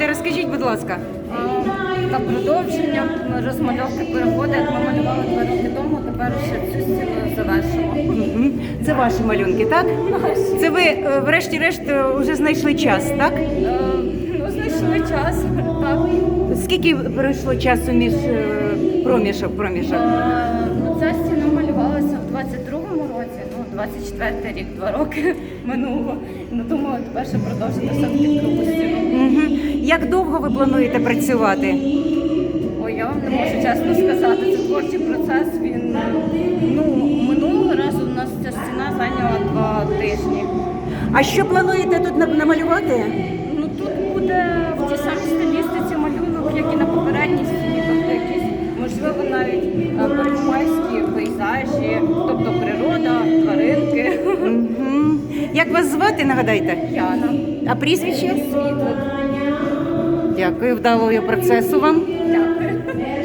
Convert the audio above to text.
малюєте? Розкажіть, будь ласка. Та продовження розмальовки переходить, ми малювали два роки тому, тепер ще цю стіну завершимо. Це ваші малюнки, так? Це ви, е, врешті-решт, е, вже знайшли час, так? Е, Ну, знайшли час. Так. Скільки пройшло часу між е, проміжок, проміжок? Е, Ну, ця стіна малювалася в 22-му році, ну, 24-й рік, два роки минуло. Ну, думаю, тепер ще продовжити все-таки другу стіну. Як довго ви плануєте працювати? Ой, я вам не можу чесно сказати, це творчий процес. Він ну минулого разу у нас ця стіна зайняла два тижні. А що плануєте тут намалювати? Ну тут буде в тій самій стилістиці малюнок, як і на попередній стіні, тобто якісь можливо навіть е, пейзажі, тобто природа, тваринки. Угу. Як вас звати, нагадайте? Яна. А прізвище? Світло. Дякую, вдалого процесу вам.